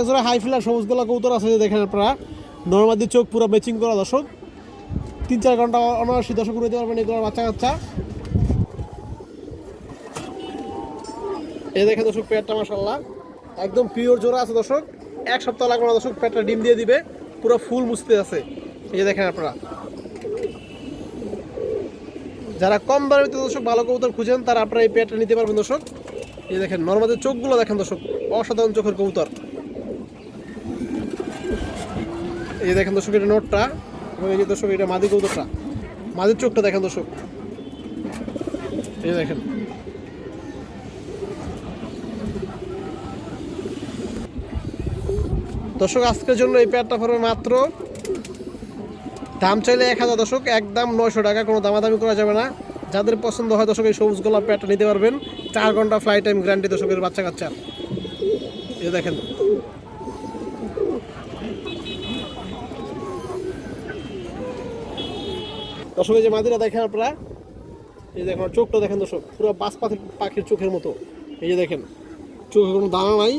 এছাড়া high filler সবুজ গোলা কৌতর আছে যে দেখেন আপনারা। নর্মাদি চোখ পুরো ম্যাচিং করা দর্শক। তিন চার ঘণ্টা অনায়াসী দর্শক উড়াইতে পারবেন এগুলোর বাচ্চা কাচ্চা। এই দেখেন দর্শক, পেটটা মাসাল্লাহ একদম পিওর জোড়া আছে দর্শক। এক সপ্তাহ লাগবে না দর্শক, পেটটা ডিম দিয়ে দিবে। পুরো ফুল মুছতে আছে। এই যে দেখেন আপনারা। যারা কম দামে দর্শক ভালো কবুতর খুঁজেন, তারা আপনারা এই পেটটা নিতে পারবেন দর্শক। এই দেখেন, নর্মাদের চোখগুলো দেখেন দর্শক, অসাধারণ চোখের কবুতর। এই দেখেন দর্শক, এটা নোটটা এবং এই যে দর্শক, এটা মাদি কবুতরটা। মাদির চোখটা দেখেন দর্শক। এই দেখেন। দর্শক, আজকের জন্য এই প্যাডটা পড়বে মাত্র দাম চাইলে এক হাজার দর্শক, একদম নয়শো টাকা, কোনো দামাদামি করা যাবে না। যাদের পছন্দ হয় দর্শক, এই সবুজ গোলাপ প্যাডটা নিতে পারবেন। চার ঘণ্টা ফ্লাইট টাইম গ্যারান্টি দর্শকের বাচ্চা কাচ্চার এই দেখেন। দর্শক যে মাদিরা দেখেন আপনারা, এই দেখেন চোখটা দেখেন দর্শক, পুরো বাস পাখির পাখির চোখের মতো। এই যে দেখেন, চোখে কোনো দানা নাই।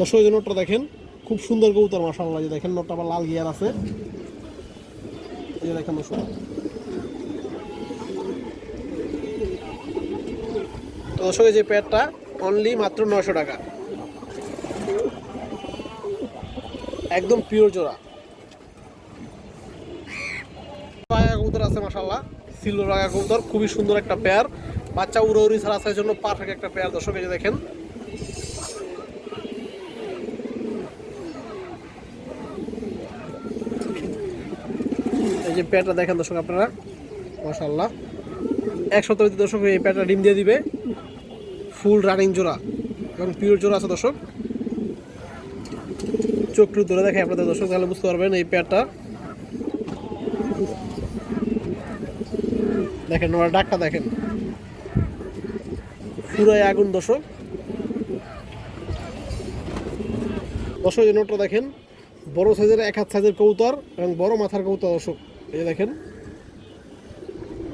দর্শক যে নোটটা দেখেন, খুব সুন্দর কবুতর মাসাল্লাহ যে দেখেন, নোটটা আবার লাল গিয়ার আছে। এই যে দেখেন দর্শক। তো দর্শক, এই যে প্যাডটা অনলি মাত্র নয়শো টাকা। একদম পিওর জোড়া। রাগা কবুতর আছে মাসাল্লাহ সিলভার রাগা কবুতর, খুবই সুন্দর একটা পেয়ার বাচ্চা উড়ো উড়ি ছাড়া জন্য পারফেক্ট একটা পেয়ার দর্শক, এই দেখেন। এই যে পেয়ারটা দেখেন দর্শক আপনারা। মাসাল্লাহ এক সপ্তাহ দর্শক এই পেয়ারটা ডিম দিয়ে দিবে। ফুল রানিং জোড়া। এবং পিওর জোড়া আছে দর্শক। চোখ টুক ধরে দেখে আপনাদের দর্শক তাহলে বুঝতে পারবেন এই পেয়ারটা। দেখেন ওরা ডাকটা দেখেন। পুরাই আগুন দর্শক। দর্শক, এই নোটটা দেখেন। বড় সাইজের এক হাত সাইজের কৌতর এবং বড় মাথার কৌতর দর্শক। এই দেখেন।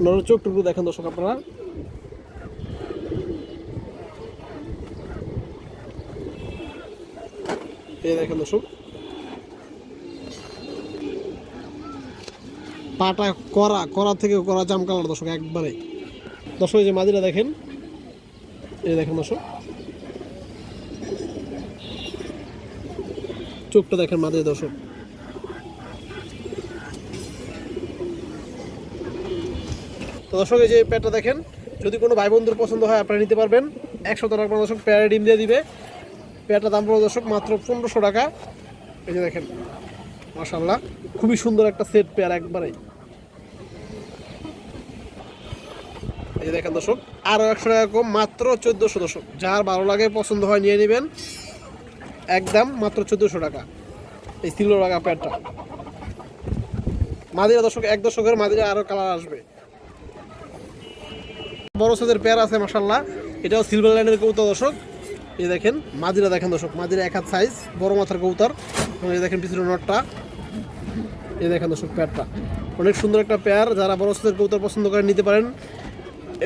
নরের চোখ টুকু দেখেন দর্শক আপনারা। এই দেখেন দর্শক। পাটা করা করা থেকে করা জাম কালার দর্শক, একবারে। দর্শক যে মাদিরা দেখেন, এই দেখেন দর্শক। চোখটা দেখেন মাদিরা দর্শক। তো দর্শক, এই যে প্যাডটা দেখেন, যদি কোনো ভাই বন্ধুর পছন্দ হয়, আপনারা নিতে পারবেন। একশো টাকা দর্শক, প্যারে ডিম দিয়ে দিবে। পেয়ারটা দাম পড়বে দর্শক মাত্র পনেরোশো টাকা। এই যে দেখেন মাসাল্লাহ খুবই সুন্দর একটা সেট পেয়ার একবারে এই দেখেন দর্শক আরও একশো টাকা কম, মাত্র চোদ্দোশো দর্শক। যার ভালো লাগে, পছন্দ হয়, নিয়ে নেবেন। একদম মাত্র চোদ্দোশো টাকা। এই সিলভার লাগা প্যাডটা মাদিরা দর্শক, এক দশকের মাদিরা আরও কালার আসবে। বড় সাইজের পেয়ার আছে মাসাল্লাহ এটাও সিলভার লাইনের কৌতো দর্শক। এই দেখেন, মাদিরা দেখেন দর্শক, মাদিরা এক হাত সাইজ বড় মাথার কবুতর। এবং এই দেখেন পিছনে নটটা। এই দেখেন দর্শক পেয়ারটা অনেক সুন্দর একটা পেয়ার যারা বড় সাইজের কবুতর পছন্দ করেন, নিতে পারেন।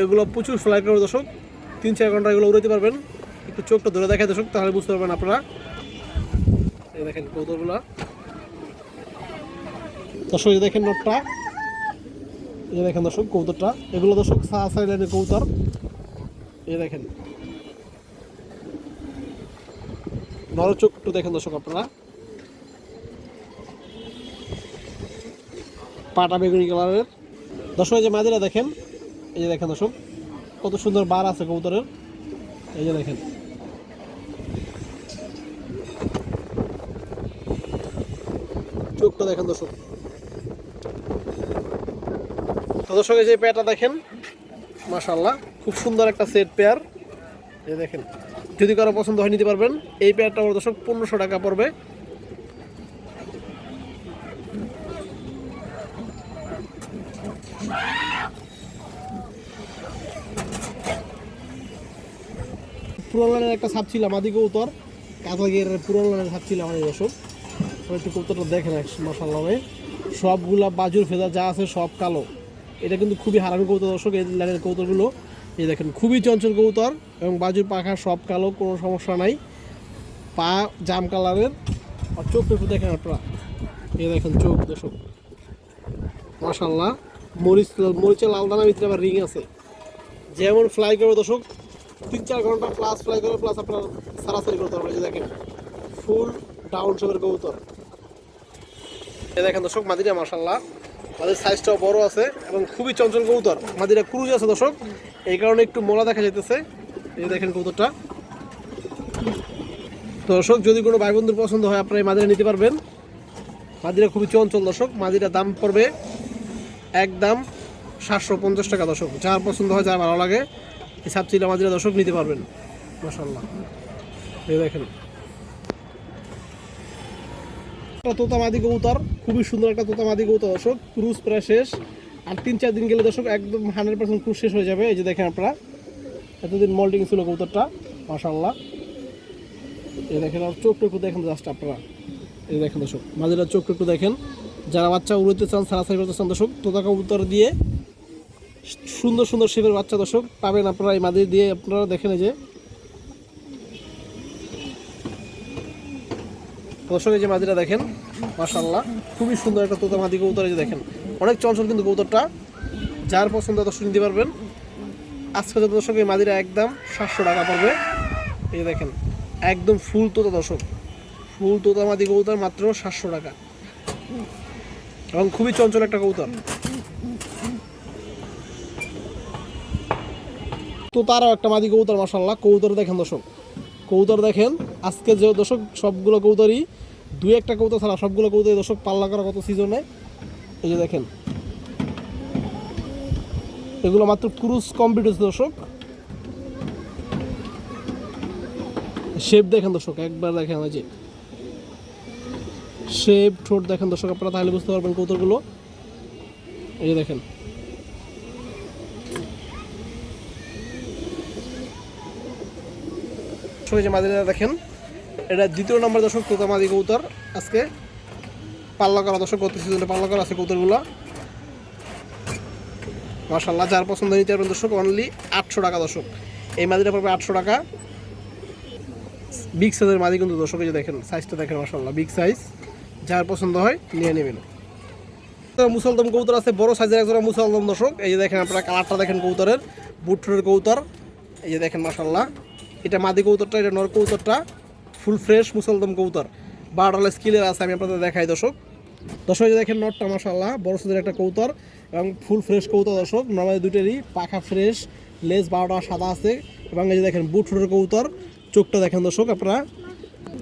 এগুলো প্রচুর ফ্লাই করে দর্শক। তিন, চার ঘণ্টা এগুলো উড়াইতে পারবেন। একটু চোখটা ধরে দেখায় দর্শক, তাহলে বুঝতে পারবেন আপনারা। এই দেখেন কবুতরগুলো। দর্শক, এই দেখেন নটটা। এই দেখেন দর্শক, কবুতরটা। এগুলো দর্শক, সাহা লাইনের কবুতর। এই দেখেন। নর চোখ একটু দেখেন দর্শক আপনারা। পাটা বেগুনি কালারের। দর্শক, এই যে মাদিরা দেখেন, এই যে দেখেন দর্শক, কত সুন্দর বার আছে কবুতরের। এই যে দেখেন। চোখটা দেখেন দর্শক। তো দর্শক, এই যে পেয়ারটা দেখেন মাশাল্লাহ খুব সুন্দর একটা সেট পেয়ার। এই দেখেন। যদি কারও পছন্দ হয়, নিতে পারবেন। এই পেয়ারটা আমার দর্শক পনেরোশো টাকা পড়বে। পুরান লাইনের একটা সাপ ছিল আমাদি কৌতর পুরান লাইনের সাপ ছিল আমাদের দর্শক। একটু কৌতরটা দেখেন মশাল্লা সবগুলা বাজুর ফেদা যা আছে সব কালো। এটা কিন্তু খুবই হারামি কৌতর দর্শক, এই লাইনের কৌতরগুলো এই দেখেন, খুবই চঞ্চল কবুতর। এবং বাজুর পাখা সব কালো, কোনো সমস্যা নাই। পা জাম কালারের। আর চোখ একটু দেখেন আপনারা। এ দেখেন চোখ, দর্শক। মাশাল্লাহ মরিচ, মরিচের লাল দানার ভিতরে আবার রিং আছে। যেমন ফ্লাই করবে দর্শক, তিন চার ঘণ্টা প্লাস ফ্লাই করে প্লাস আপনার সারাসারি করতে পারবে দেখেন ফুল ডাউন শেপের কবুতর। এ দেখেন দর্শক, মাদিরা মাশাল্লাহ মাদির সাইজটাও বড় আছে এবং খুবই চঞ্চল কবুতর। মাদিরা ক্রুজ আছে দর্শক। এই কারণে একটু মোলা দেখা যাইতেছে। এই দেখেন কবুতরটা। তো দর্শক, যদি কোনো ভাই বন্ধুর পছন্দ হয়, আপনারা এই মাদিরা নিতে পারবেন। মাদিরা খুবই চঞ্চল দর্শক, মাদিরা দাম পড়বে একদম সাতশো পঞ্চাশ টাকা দর্শক। যার পছন্দ হয়, যার ভালো লাগে এই সাবচিলা মাদিরা দর্শক নিতে পারবেন মাসাল্লাহ এই দেখেন। একটা তোতা মাদি কবুতর, খুবই সুন্দর একটা তোতা মাদি কবুতর দর্শক। ক্রুজ প্রায় শেষ। আর তিন চার দিন গেলে দর্শক একদম হান্ড্রেড পার্সেন্ট ক্রুজ শেষ হয়ে যাবে। এই যে দেখেন আপনারা। এতদিন মল্টিং ছিল কবুতরটা মাসাল্লাহ এই দেখেন, আর চোখটা একটু দেখেন জাস্ট আপনারা। এই দেখেন দর্শক মাঝেরা চোখটা একটু দেখেন। যারা বাচ্চা উড়তে চান, সারাসারি করতে চান দর্শক, তোতা কবুতর দিয়ে সুন্দর সুন্দর শেপের বাচ্চা দর্শক পাবেন আপনারা এই মাদি দিয়ে। আপনারা দেখেন এই যে, দর্শক, এই যে মাদিরা দেখেন মাশাল্লাহ খুবই সুন্দর একটা তোতা মাদি কবুতর এই যে দেখেন। অনেক চঞ্চল কিন্তু কবুতরটা, যার পছন্দ দর্শক নিতে পারবেন। আজকে যে দর্শক, এই মাদিরা একদম সাতশো টাকা পড়বে। এই দেখেন, একদম ফুল তোতা দর্শক। ফুল তোতা মাদি কবুতর মাত্র সাতশো টাকা। এবং খুবই চঞ্চল একটা কবুতর। তো তারও একটা মাদি কবুতর মাসাল্লাহ কবুতর দেখেন দর্শক। কবুতর দেখেন, আজকে যে দর্শক, সবগুলো কবুতরই দুই একটা কবুতর ছাড়া সবগুলো কবুতর দর্শক পাল্লা করা কত সিজনে এই যে দেখেন। এগুলো মাত্র ক্রুজ কমপ্লিট হয়েছে দর্শক। শেপ দেখেন, দর্শক, একবার দেখেন ওই যে। শেপ ঠোঁট দেখেন, দর্শক, আপনারা তাহলে বুঝতে পারবেন কবুতরগুলো এই যে দেখেন। যে মাদিরা দেখেন, এটা দ্বিতীয় নম্বর, দর্শক, তোতা মাদি কবুতর। আজকে পাল্লা করা, দর্শক, গত সিজনে পাল্লা করা আছে কবুতরগুলো। মার্শাল্লাহ যার পছন্দ নিতে পারবেন দর্শক অনলি আটশো টাকা দর্শক। এই মাদিটা পড়বে আটশো টাকা। বিগ সাইজের মাদি কিন্তু দর্শক যে দেখেন সাইজটা দেখেন মার্শাল্লাহ বিগ সাইজ যার পছন্দ হয়, নিয়ে নেবেন। মুসলদম কবুতর আছে, বড় সাইজের একজোড়া মুসলদম দর্শক। এই যে দেখেন, আপনারা কালারটা দেখেন কবুতরের বুটফুটের কবুতর। এই যে দেখেন মার্শাল্লাহ এটা মাদি কবুতরটা, এটা নর কবুতরটা ফুল ফ্রেশ মুসলদম কবুতর। বারোটা স্কিলের আছে, আমি আপনাদের দেখাই দর্শক। দর্শক দেখেন নটটা মার্শাল্লাহ বড় সাইজের একটা কৌতর এবং ফুল ফ্রেশ কবুতর দর্শক। নর্মালি দুটেরই পাখা ফ্রেশ, লেজ বারোটা সাদা আছে এবং এই যে দেখেন বুট বুটফুটের কৌতর চোখটা দেখেন দর্শক আপনারা।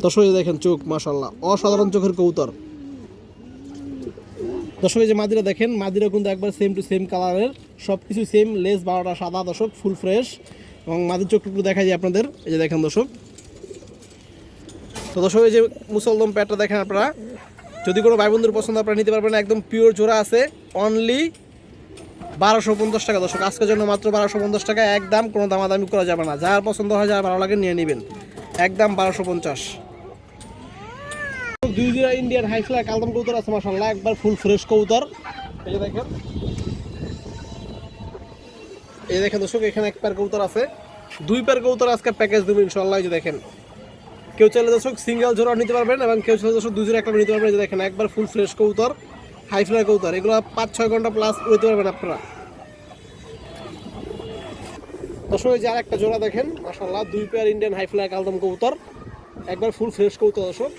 দর্শক দেখেন চোখ মার্শাল্লাহ অসাধারণ চোখের কৌতর দর্শক যে মাদিরা দেখেন, মাদিরা কিন্তু একবার সেম টু সেম কালারের সব কিছু সেম লেস বারোটা সাদা দর্শক, ফুল ফ্রেশ। এবং মাদির চোখ একটু দেখা যায় আপনাদের, এই যে দেখেন দর্শক। তো দর্শক, এই যে মুসলদম প্যাটটা দেখেন আপনারা। যদি কোনো ভাই বন্ধুর পছন্দ, আপনারা নিতে পারবেন একদম পিওর জোড়া আছে। অনলি বারোশো পঞ্চাশ টাকা। দর্শক, আজকের জন্য মাত্র বারোশো পঞ্চাশ টাকা। একদম কোনো দামাদামি করা যাবে না। যার পছন্দ হয়, যার ভালো লাগে, নিয়ে নেবেন। একদম বারোশো পঞ্চাশ। দুই জোড়া ইন্ডিয়ান কালদম কবুতর আছে মাসাল্লাহ একবার ফুল ফ্রেশ কবুতর। এই দেখেন। এই দেখেন দর্শক, এখানে এক পেয়ার কবুতর আছে। দুই পেয়ার কবুতর আজকে প্যাকেজ দেবো ইনশাল্লাহ যে দেখেন। কেউ চাইলে দর্শক সিঙ্গেল জোড়া নিতে পারবেন এবং কেউ চাইলে দর্শক দুই জোড়া একটা নিতে পারবেন। দেখেন, একবার ফুল ফ্রেশ কবুতর হাই ফ্লাই কবুতর। এগুলো পাঁচ, ছয় ঘণ্টা প্লাস উড়তে পারবেন আপনারা। দর্শক, এই যে আর একটা জোড়া দেখেন মাসাল্লাহ দুই পেয়ার ইন্ডিয়ান হাই ফ্লাই কালদম কবুতর। একবার ফুল ফ্রেশ কবুতর দর্শক।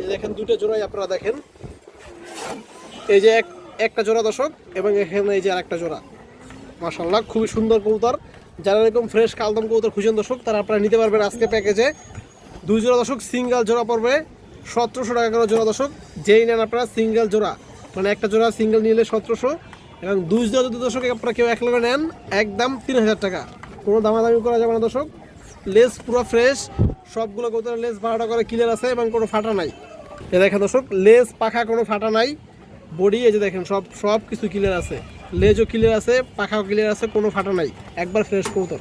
এই দেখেন, দুটো জোড়াই আপনারা দেখেন। এই যে এক, একটা জোড়া দর্শক, এবং এখানে এই যে আরেকটা জোড়া। মাশাল্লাহ খুবই সুন্দর কবুতর। যারা এরকম ফ্রেশ কালদম কবুতর খুঁজেন দর্শক, তারা আপনারা নিতে পারবেন আজকে প্যাকেজে দুই জোড়া দর্শক সিঙ্গেল জোড়া পড়বে। সতেরোশো টাকা করে জোড়া দর্শক, যেই নেন আপনারা সিঙ্গেল জোড়া। মানে একটা জোড়া সিঙ্গেল নিলে সতেরোশো, এবং দুই জোড়া যদি দর্শক আপনারা কেউ এক লগে নেন, একদম তিন হাজার টাকা। কোনো দামাদামি করা যাবে না দর্শক। লেস পুরো ফ্রেশ সবগুলো কবুতরের লেস বারোটা করে ক্লিয়ার আছে এবং কোনো ফাটা নাই। এ দেখেন দর্শক লেজ পাখা কোনো ফাটা নাই। বডি এই যে দেখেন, সব সব কিছু ক্লিয়ার আছে। লেজও ক্লিয়ার আছে, পাখাও ক্লিয়ার আছে, কোনো ফাটা নাই। একবার ফ্রেশ কবুতর।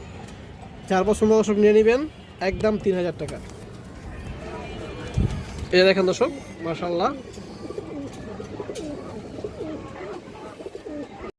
চার পছন্দ দর্শক নিয়ে নেবেন, একদম তিন হাজার টাকা। এটা দেখেন দর্শক মার্শাল্লাহ